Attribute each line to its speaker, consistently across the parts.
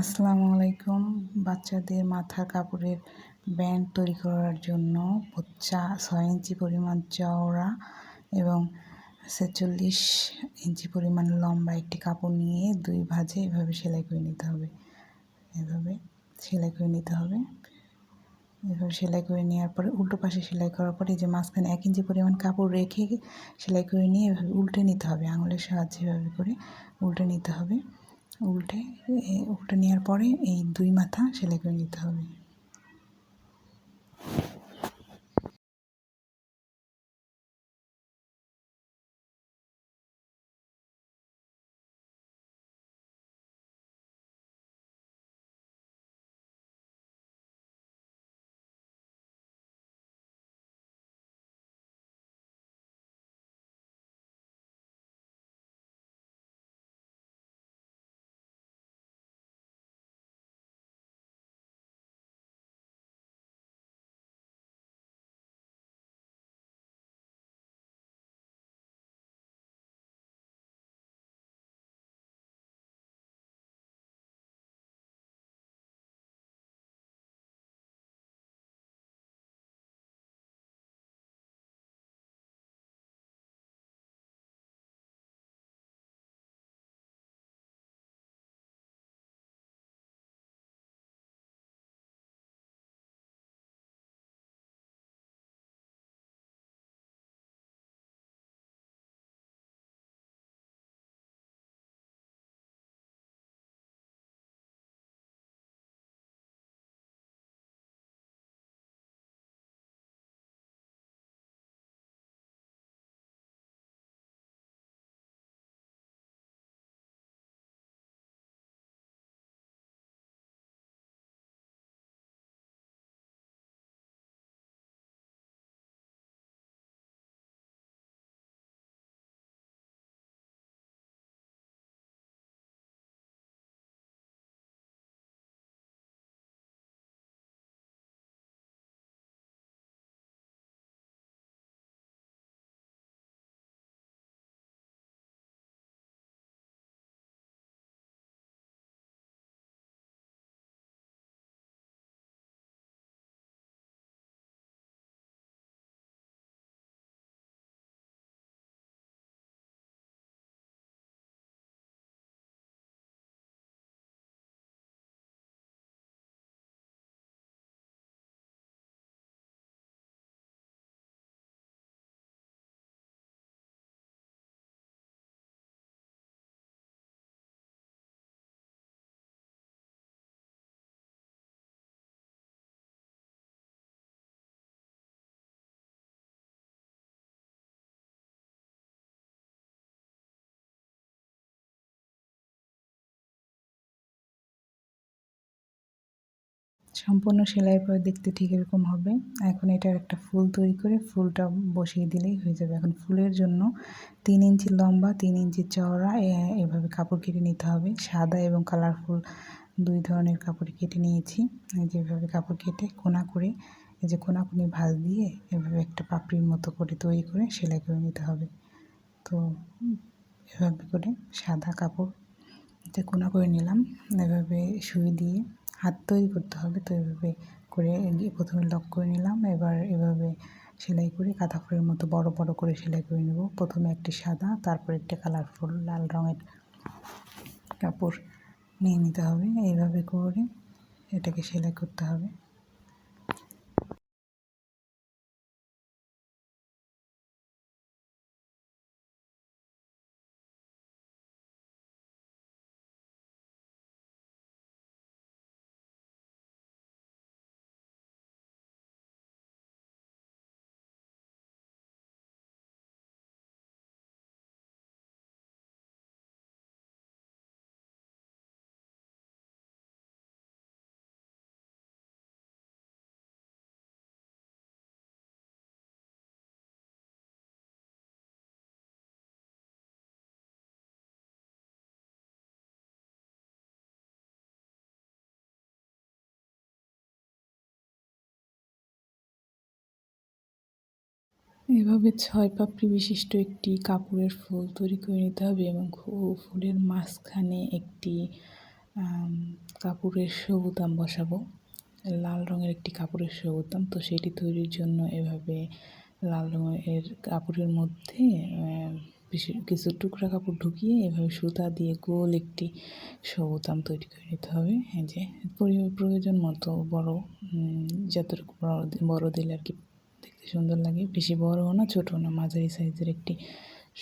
Speaker 1: আসসালামু আলাইকুম। বাচ্চাদের মাথার কাপড়ের ব্যান্ড তৈরি করার জন্য চা ছয় ইঞ্চি পরিমাণ চওড়া এবং ছেচল্লিশ ইঞ্চি পরিমাণ লম্বা একটি কাপড় নিয়ে দুই ভাজে এভাবে সেলাই করে নিতে হবে। এভাবে সেলাই করে নিতে হবে। এভাবে সেলাই করে নেওয়ার পরে উল্টো পাশে সেলাই করার পরে যে মাঝখানে এক ইঞ্চি পরিমাণ কাপড় রেখে সেলাই করে নিয়ে এভাবে উল্টে নিতে হবে। আঙুলের সাহায্যে এভাবে করে উল্টে নিতে হবে। উল্টে উল্টে নেওয়ার পরে এই দুই মাথা সেলাই করে নিতে হবে। সম্পূর্ণ সেলাই পরে দেখতে ঠিক এরকম হবে। এখন এটার একটা ফুল তৈরি করে ফুলটা বসিয়ে দিলেই হয়ে যাবে। এখন ফুলের জন্য তিন ইঞ্চি লম্বা, তিন ইঞ্চি চওড়া এভাবে কাপড় কেটে নিতে হবে। সাদা এবং কালারফুল দুই ধরনের কাপড় কেটে নিয়েছি। যেভাবে কাপড় কেটে কোনা করে, এই যে কোনাকুনি ভাঁজ দিয়ে এভাবে একটা পাপড়ির মতো করে তৈরি করে সেলাই করে নিতে হবে। তো এভাবে করে সাদা কাপড় কোনা করে নিলাম, এভাবে সুই দিয়ে হাত তৈরি করতে হবে তো এভাবে করে প্রথমে লক করে নিলাম। এবার এভাবে সেলাই করে কাঁথা ফুলের মতো বড় বড় করে সেলাই করে নেব। প্রথমে একটি সাদা, তারপর একটি কালারফুল লাল রঙের কাপড় নিয়ে নিতে হবে। এইভাবে করে এটাকে সেলাই করতে হবে। এভাবে ছয় পাপড়ি বিশিষ্ট একটি কাপড়ের ফুল তৈরি করে নিতে হবে এবং ফুলের মাঝখানে একটি কাপড়ের সবুতাম বসাবো। লাল রঙের একটি কাপড়ের সবুতাম তো সেটি তৈরির জন্য এভাবে লাল রঙের কাপড়ের মধ্যে কিছু টুকরা কাপড় ঢুকিয়ে এভাবে সুতা দিয়ে গোল একটি সবুতাম তৈরি করে নিতে হবে। হ্যাঁ যে প্রয়োজন মতো বড় যতটুকু বড় দিলে আর কি সুন্দর লাগে, বেশি বড়ও না ছোটো না। মাঝারি সাইজের একটি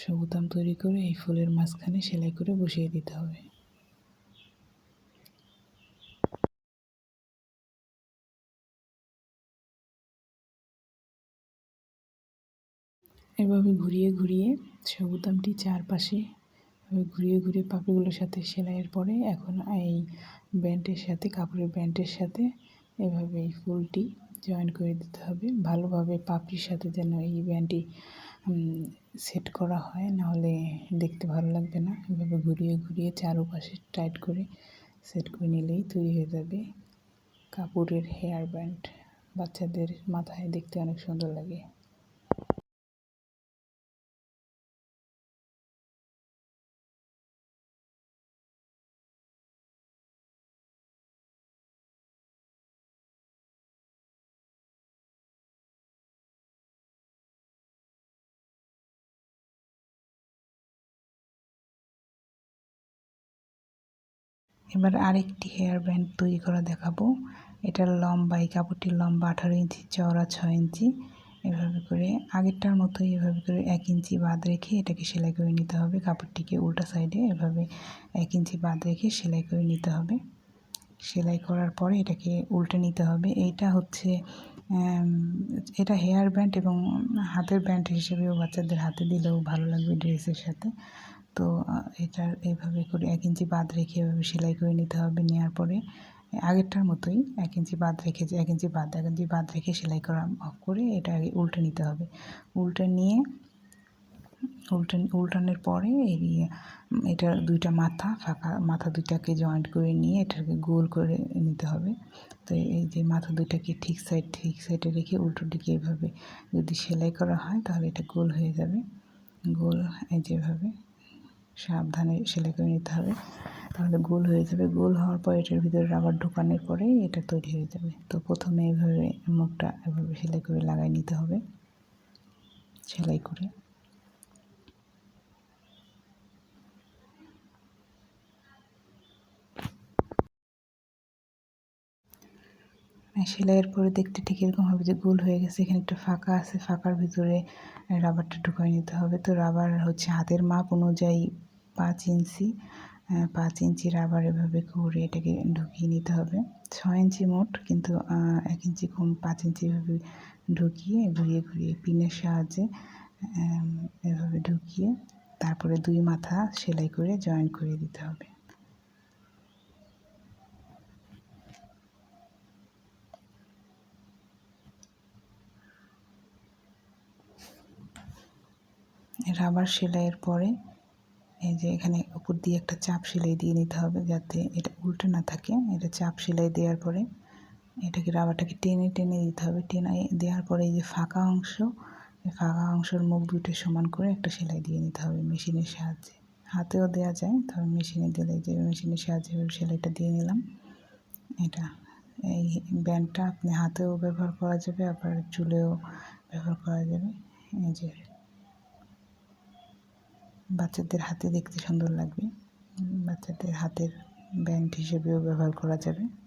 Speaker 1: সবুতাম তৈরি করে এই ফুলের মাঝখানে সেলাই করে বসিয়ে দিতে হবে। এভাবে ঘুরিয়ে ঘুরিয়ে সবুতামটি চারপাশে ঘুরিয়ে ঘুরিয়ে পাপড়িগুলোর সাথে সেলাইয়ের পরে এখন এই ব্যান্ডের সাথে, কাপড়ের ব্যান্ডের সাথে এভাবে এই ফুলটি জয়েন করে দিতে হবে। ভালোভাবে পাপড়ির সাথে যেন এই ব্যান্ডটি সেট করা হয় নাহলে দেখতে ভালো লাগবে না। এভাবে ঘুরিয়ে ঘুরিয়ে চারোপাশে টাইট করে সেট করে নিলেই তৈরি হয়ে যাবে কাপড়ের হেয়ার ব্যান্ড বাচ্চাদের মাথায় দেখতে অনেক সুন্দর লাগে। এবার আরেকটি হেয়ার ব্যান্ড তৈরি করা দেখাবো। এটার লম্বা, এই কাপড়টির লম্বা আঠারো ইঞ্চি, চওড়া ছয় ইঞ্চি। এভাবে করে, আগেরটার মতো এভাবে করে এক ইঞ্চি বাদ রেখে এটাকে সেলাই করে নিতে হবে। কাপড়টিকে উল্টা সাইডে এভাবে এক ইঞ্চি বাদ রেখে সেলাই করে নিতে হবে। সেলাই করার পরে এটাকে উল্টে নিতে হবে। এইটা হচ্ছে এটা হেয়ার ব্যান্ড এবং হাতের ব্যান্ড হিসেবেও বাচ্চাদের হাতে দিলেও ভালো লাগবে ড্রেসের সাথে। তো এটার এইভাবে করে এক ইঞ্চি বাদ রেখে এভাবে সেলাই করে নিতে হবে নেওয়ার পরে আগেরটার মতোই এক ইঞ্চি বাদ রেখে এক ইঞ্চি বাদ, এক ইঞ্চি বাদ রেখে সেলাই করা অফ করে এটা আগে উল্টে নিতে হবে। উল্টে নিয়ে, উল্টে, উল্টানোর পরে এই এটার দুইটা মাথা ফাঁকা, মাথা দুইটাকে জয়েন্ট করে নিয়ে এটাকে গোল করে নিতে হবে। তো এই যে মাথা দুইটাকে ঠিক সাইড ঠিক সাইডে রেখে উল্টো দিকে এভাবে যদি সেলাই করা হয় তাহলে এটা গোল হয়ে যাবে। গোল, এই যেভাবে সাবধানে সেলাই করে নিতে হবে। তাহলে গোল হয়ে যাবে। গোল হওয়ার পর এটার ভিতরে রাবার ঢোকানোর পরে এটা তৈরি হয়ে যাবে। তো প্রথমে এইভাবে মুখটা এভাবে সেলাই করে লাগাই নিতে হবে। সেলাই করে। সেলাইয়ের পরে দেখতে ঠিক এরকম হবে যে গোল হয়ে গেছে, এখানে একটা ফাঁকা আছে, ফাঁকার ভিতরে রাবারটা ঢুকাই নিতে হবে। তো রাবার হচ্ছে হাতের মাপ অনুযায়ী পাঁচ ইঞ্চি পাঁচ ইঞ্চি রাবার এভাবে করে এটাকে ঢুকিয়ে নিতে হবে। ছয় ইঞ্চি মোট, কিন্তু এক ইঞ্চি কম, পাঁচ ইঞ্চি এভাবে ঢুকিয়ে, ঘুরিয়ে ঘুরিয়ে পিনের সাহায্যে এভাবে ঢুকিয়ে তারপরে দুই মাথা সেলাই করে জয়েন করে দিতে হবে। রাবার সেলাইয়ের পরে এই যে এখানে উপর দিয়ে একটা চাপ সেলাই দিয়ে নিতে হবে যাতে এটা উল্টে না থাকে। এটা চাপ সেলাই দেওয়ার পরে এটাকে রাবারটাকে টেনে টেনে দিতে হবে। টেনে দেওয়ার পরে এই যে ফাঁকা অংশ ফাঁকা অংশের মুখ দুটো সমান করে একটা সেলাই দিয়ে নিতে হবে মেশিনের সাহায্যে। হাতেও দেওয়া যায় তবে মেশিনে দিলে যে মেশিনের সাহায্যে সেলাইটা দিয়ে নিলাম। এটা, এই ব্যান্ডটা আপনি হাতেও ব্যবহার করা যাবে, আবার চুলেও ব্যবহার করা যাবে। এই যে বাচ্চাদের হাতে দেখতে সুন্দর লাগবে। বাচ্চাদের হাতের ব্যান্ড হিসেবেও ব্যবহার করা যাবে।